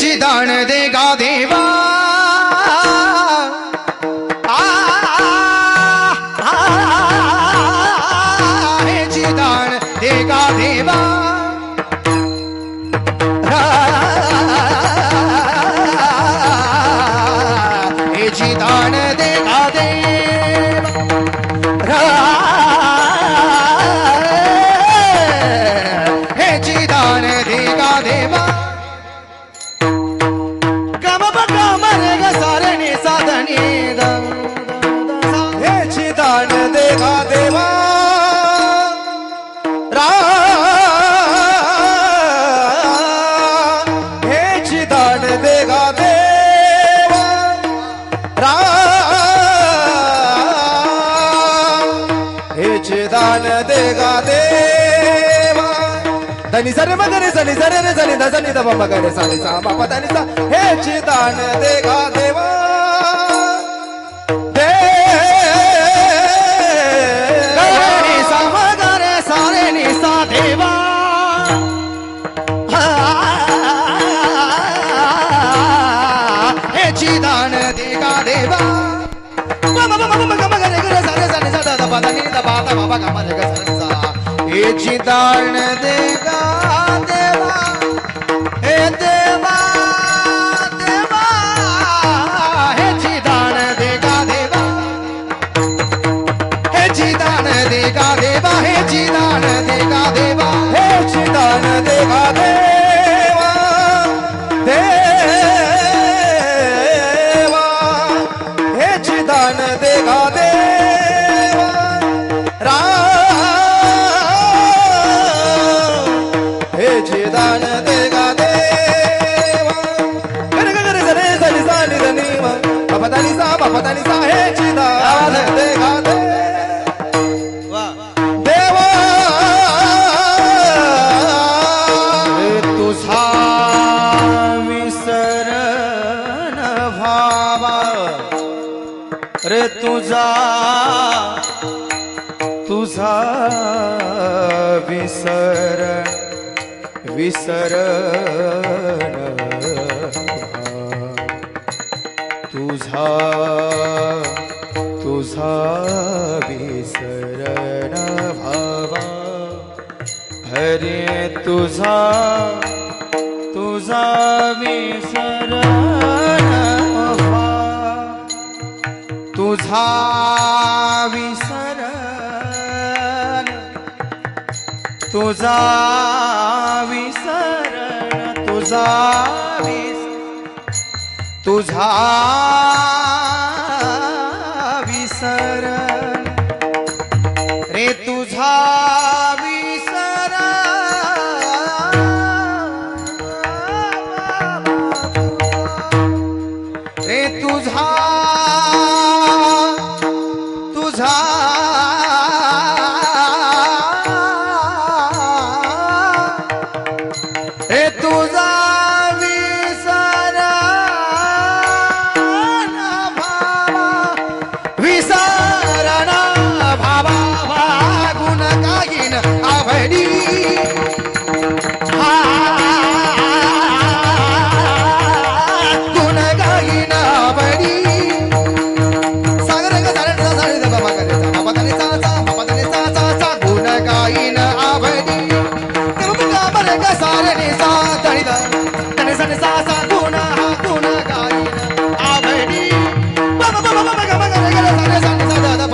देगा देवा हेची दान दे देवा। रा हेची दान दे गा देवा। धनी सरे मगरे सनी सरे रे सनी द सनी द बाबा गरे सानी सा बाबा धनी सा। हेची दान देवा। बघा माझ्या घसरणचा. याची दाण दे गा देवा हे देवा देवा हेची दान दे गा देवा. दे गा देवा दे गा देवा. दे गा देवा. हेची दान देवा। गरे गरे सरे सनी सानी धनी बाबा धनी सा बाबा धनी सा दे देवा। तुझा विसरण भावा रे तुझा तुझा विसर तुझा तुझा विसरण भावा हरे तुझा तुझा विसरण भावा तुझा विसर तुझा विसरण तुझा विस तुझा विसरण. रे तुझा विसर रे तुझा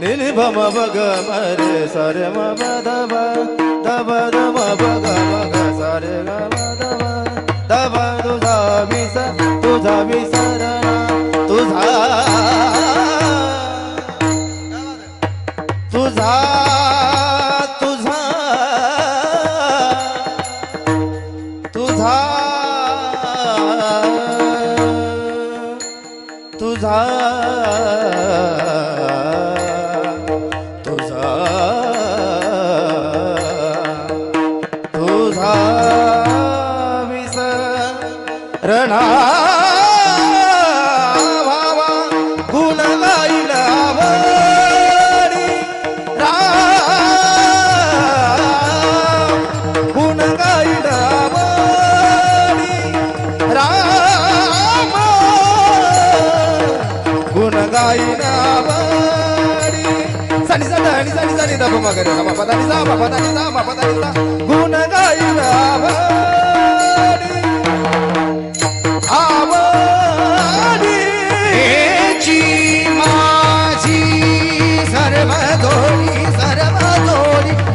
ni ba ma ba ga ma re sa re ma ba da ba da ba da ma ba ga ma ga sa re ga ma da ba da ba tu za mi sa tu za mi sa ra na tu za tu za tu za tu za tu za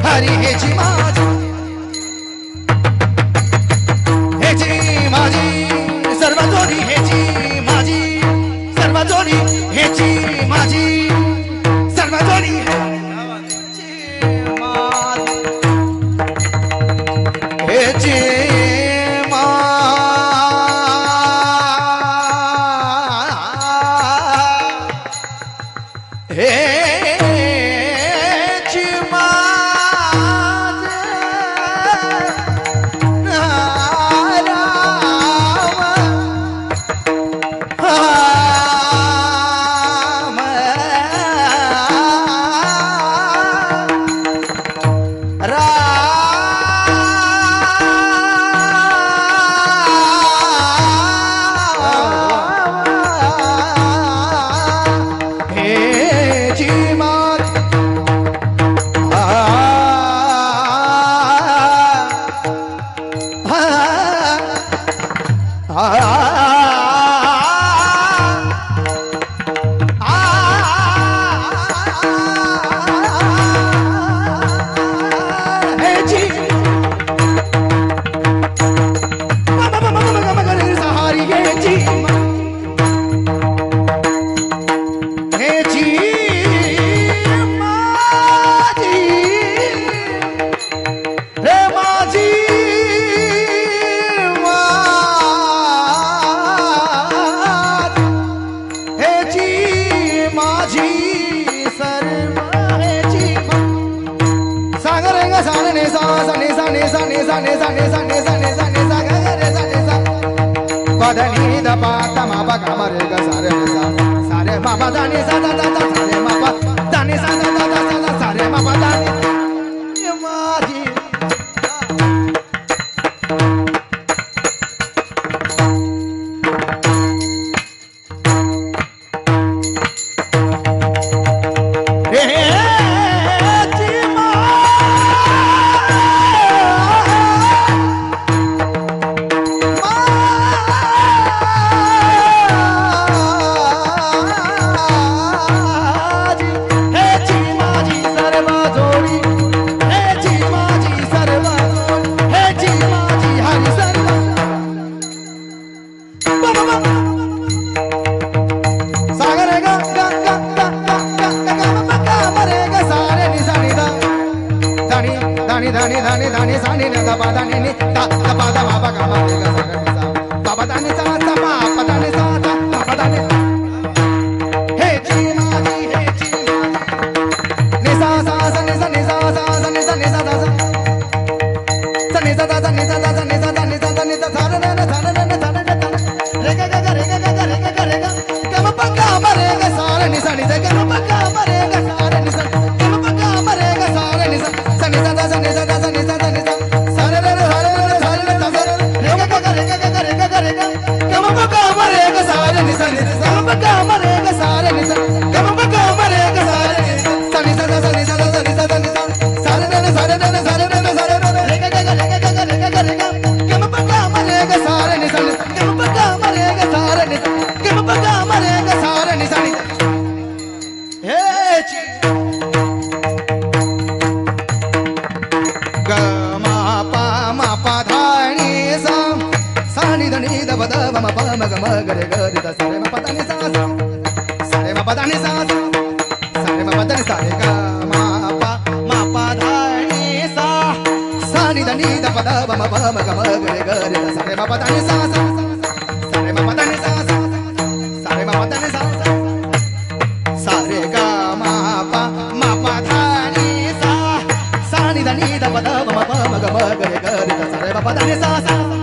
Hari Hechimaji Hey! పదని దపా తమ పగ మరుగ సరే సా సరే మా పదని సా సరే మా పదని సా de que no me acabaré प म ग म म नि सा सा म नि सा सा म प नि सा रे ग मा प नि सा सा नि नि म प म ग म रे ग रे म प नि सा सा म नि सा सा म द नि सा सा नि सा सा नि द नि द प ब म प म ग म रे ग रे म नि सा सा सा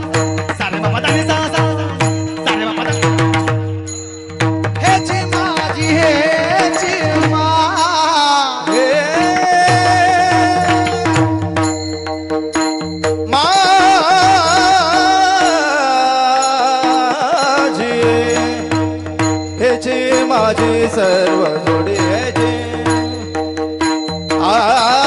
ಆ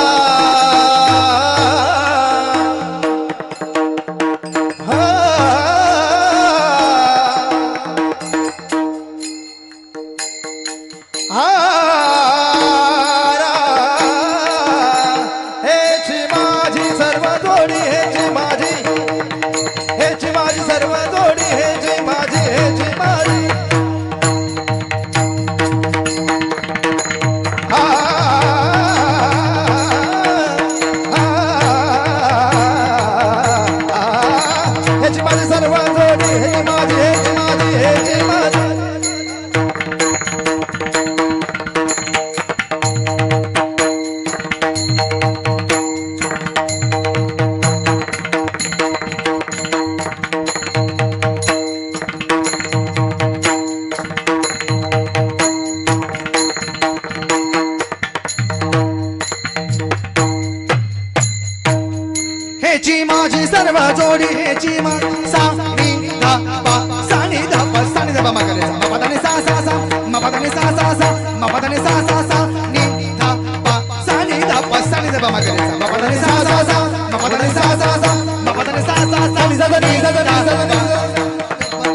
सर्व जोडी हेची मा सा नी धा पा सा नी धा पा सा नी धा पा मा गा रे सा मा पा धा नी सा सा सा मा पा धा नी सा सा सा मा पा धा नी सा सा सा नी धा पा सा नी धा पा सा नी धा पा मा गा रे सा मा पा धा नी सा सा सा मा पा धा नी सा सा सा मा पा धा नी सा सा सा नी सा सा नी सा सा नी सा सा नी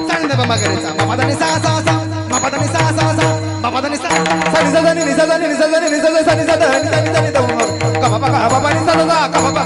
सा नी धा पा मा गा रे सा मा पा धा नी सा सा सा मा पा धा नी सा सा सा मा पा धा नी सा sa ni sa sa ni ni sa sa ni ni sa sa ni ni sa sa sa ni sa da ni sa ni sa ni da ka pa pa ka pa pa ni sa da da ka pa pa ka pa pa ni